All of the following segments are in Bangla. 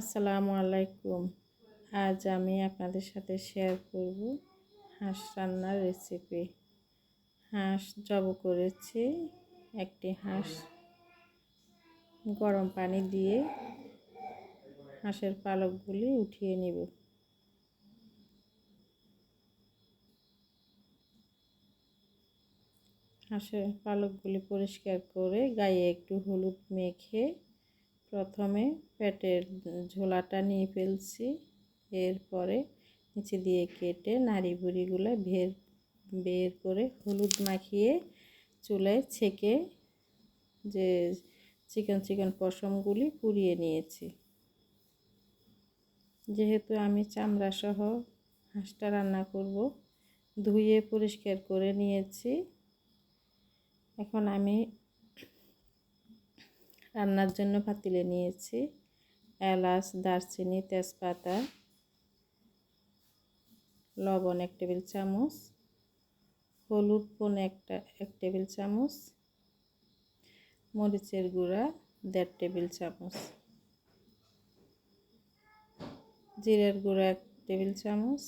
আসসালামু আলাইকুম। আজ আমি আপনাদের সাথে শেয়ার করব হাঁস রান্নার রেসিপি হাঁস জব করেছি একটি হাঁস। গরম পানি দিয়ে হাঁসের পালকগুলি উঠিয়ে নিব। হাঁসের পালকগুলি পরিষ্কার করে গায়ে একটু হলুদ মেখে প্রথমে পেটের ঝোলাটা নিয়ে ফেলছি। এরপরে নিচে দিয়ে কেটে নাড়ি বুড়িগুলো বের বের করে হলুদ মাখিয়ে চুলায় ছেঁকে যে চিকেন চিকেন পশমগুলি পুড়িয়ে নিয়েছি। যেহেতু আমি চামড়া সহ হাঁসটা রান্না করব, ধুয়ে পরিষ্কার করে নিয়েছি। এখন আমি রান্নার জন্য পাতিলে নিয়েছি। এলাচ, দারচিনি, তেজপাতা, লবণ এক টেবিল চামচ, হলুদ পনে একটা, এক টেবিল চামচ, মরিচের গুঁড়া দেড় টেবিল চামচ, জিরের গুঁড়া এক টেবিল চামচ,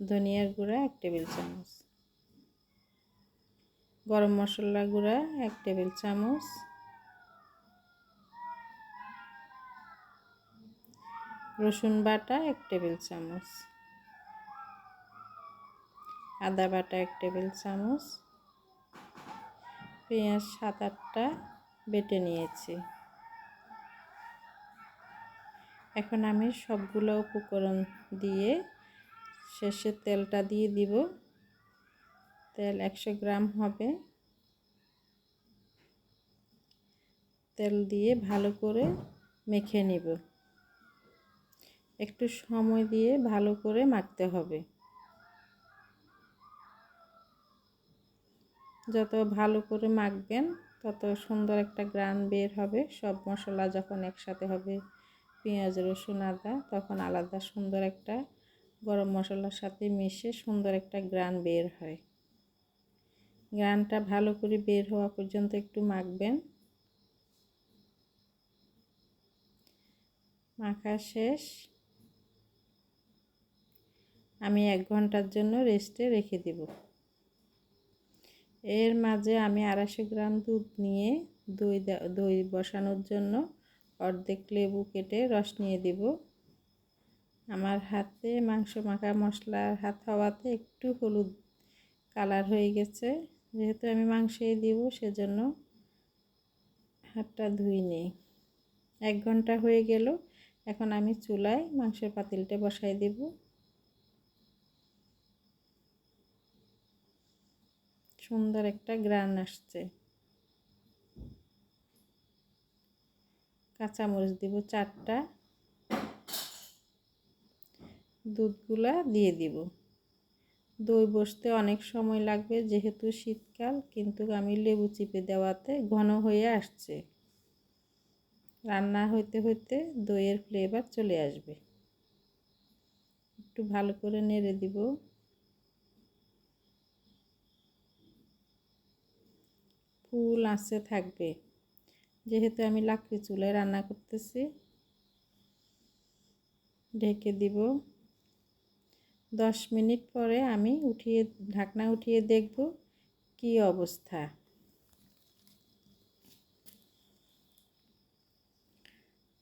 ধনিয়ার গুঁড়া এক টেবিল চামচ। গরম মশলা গুঁড়া, এক টেবিল চামচ। রসুন বাটা, এক টেবিল চামচ। আদা বাটা, এক টেবিল চামচ। পেঁয়াজ সাত আটটা বেটে নিয়েছি। এখন আমি সবগুলো উপকরণ দিয়ে শেষে তেলটা দিয়ে দিব। তেল একশো গ্রাম হবে। তেল দিয়ে ভালো করে মেখে নিব। একটু সময় দিয়ে ভালো করে মাখতে হবে। যত ভালো করে মাখবেন, তত সুন্দর একটা গ্রান বের হবে। সব মশলা যখন একসাথে হবে, পেঁয়াজ, রসুন, আদা, তখন আলাদা সুন্দর একটা গরম মশলার সাথে মিশে সুন্দর একটা গ্রান বের হয়। গ্রানটা ভালো করে বের হওয়া পর্যন্ত একটু মাখবেন। মাখা শেষ। আমি এক ঘণ্টার জন্য রেস্টে রেখে দেব। এর মাঝে আমি আড়াইশো গ্রাম দুধ নিয়ে দই দই বসানোর জন্য অর্ধেক লেবু কেটে রস নিয়ে দেব। আমার হাতে মাংস মাখা মশলার হাত হওয়াতে একটু হলুদ কালার হয়ে গেছে। যেহেতু আমি মাংসই দিব, সেজন্য হাতটা ধুই নেই এক ঘণ্টা হয়ে গেল, এখন আমি চুলায় মাংসের পাতিলটা বসাই দেব। সুন্দর একটা গ্রান আসছে। কাঁচামরিচ দিব চারটা। দুধগুলা দিয়ে দিব। দই বসতে অনেক সময় লাগবে যেহেতু শীতকাল, কিন্তু আমি লেবু চিপে দেওয়াতে ঘন হয়ে আসছে। রান্না হইতে হইতে দইয়ের ফ্লেভার চলে আসবে। একটু ভালো করে নেড়ে দিব। ফুল আঁচে থাকবে। যেহেতু আমি লাকড়ি চুলায় রান্না করতেছি, ঢেকে দিব। দশ মিনিট পরে আমি উঠিয়ে, ঢাকনা উঠিয়ে দেখব কি অবস্থা।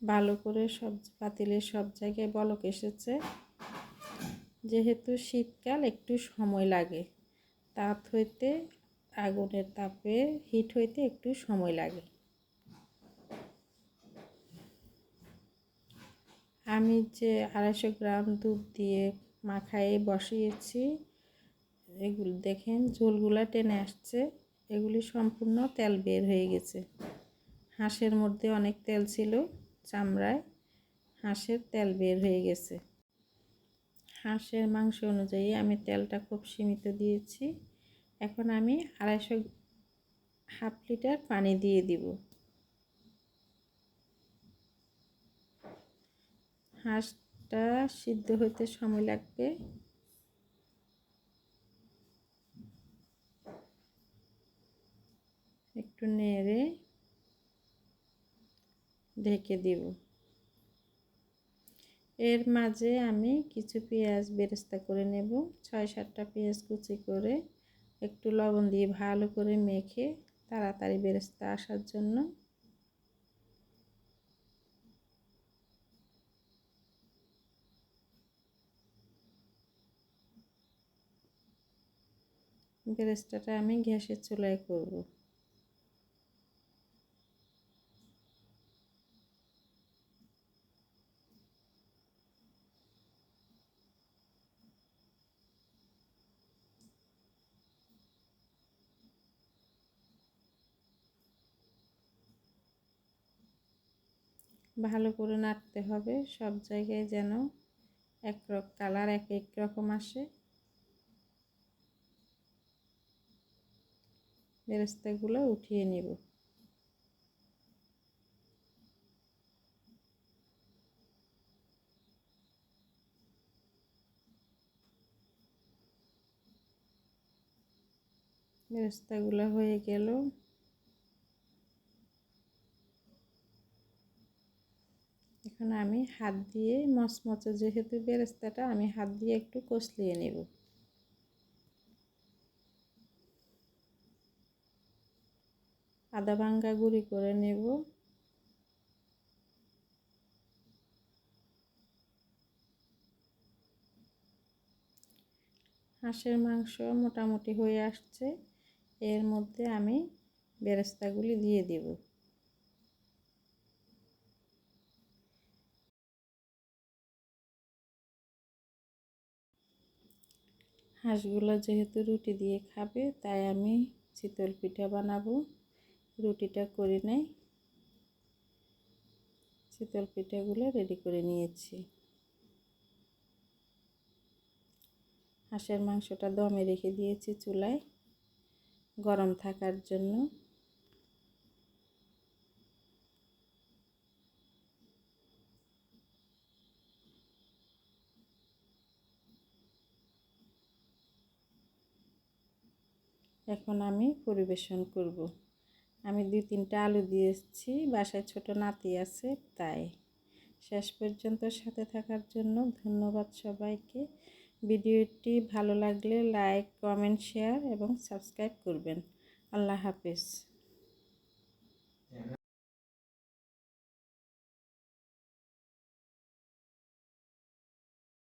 ভালো করে সব পাতিলের সব জায়গায় বলক এসেছে। যেহেতু শীতকাল, একটু সময় লাগে। তাপ হইতে, আগুনের তাপে হিট হইতে একটু সময় লাগে। আমি যে আড়াইশো গ্রাম দুধ দিয়ে মাখায়ে বসিয়েছি। এগুলি দেখেন ঝোলগুলা টেনে আসছে। এগুলি সম্পূর্ণ তেল বের হয়ে গেছে। হাঁসের মধ্যে অনেক তেল ছিল চামড়ায়। হাঁসের তেল বের হয়ে গেছে। হাঁসের মাংস অনুযায়ী আমি তেলটা খুব সীমিত দিয়েছি। এখন আমি আড়াইশো হাফ লিটার পানি দিয়ে দিব। হাঁসটা সিদ্ধ হতে সময় লাগবে। একটু নেড়ে ঢেকে দিব। এর মাঝে আমি কিছু পেঁয়াজ বেরেস্তা করে নেব। ছয় সাতটা পেঁয়াজ কুচি করে একটু লবণ দিয়ে ভালো করে মেখে তাড়াতাড়ি বেরেস্তা আসার জন্য বেরেস্তাটা আমি গ্যাসের চুলায় করব। ভালো করে নাড়তে হবে, সব জায়গায় যেন এক কালার এক এক রকম আসে। বেরেস্তাগুলো উঠিয়ে নেব। বেরেস্তাগুলো হয়ে গেল। এখন আমি হাত দিয়ে মচমচে যেহেতু বেরেস্তাটা, আমি হাত দিয়ে একটু কষলিয়ে নেব। আদা ভাঙ্গা গুঁড়ি করে নেব। হাঁসের মাংস মোটামুটি হয়ে আসছে। এর মধ্যে আমি বেরেস্তাগুলি দিয়ে দেব। হাঁসগুলো যেহেতু রুটি দিয়ে খাবে, তাই আমি চিতল পিঠা বানাবো। রুটিটা করে নেই। চিতল পিঠাগুলো রেডি করে নিয়েছি। হাঁসের মাংসটা দমে রেখে দিয়েছি চুলায় গরম থাকার জন্য। এখন আমি পরিবেশন করব। আমি দুই তিনটা আলু দিয়ে দিয়েছি, বাসায় ছোট নাতি আছে, তাই। শেষ পর্যন্ত সাথে থাকার জন্য ধন্যবাদ সবাইকে। ভিডিওটি ভালো লাগলে লাইক, কমেন্ট, শেয়ার এবং সাবস্ক্রাইব করবেন। আল্লাহ হাফিজ।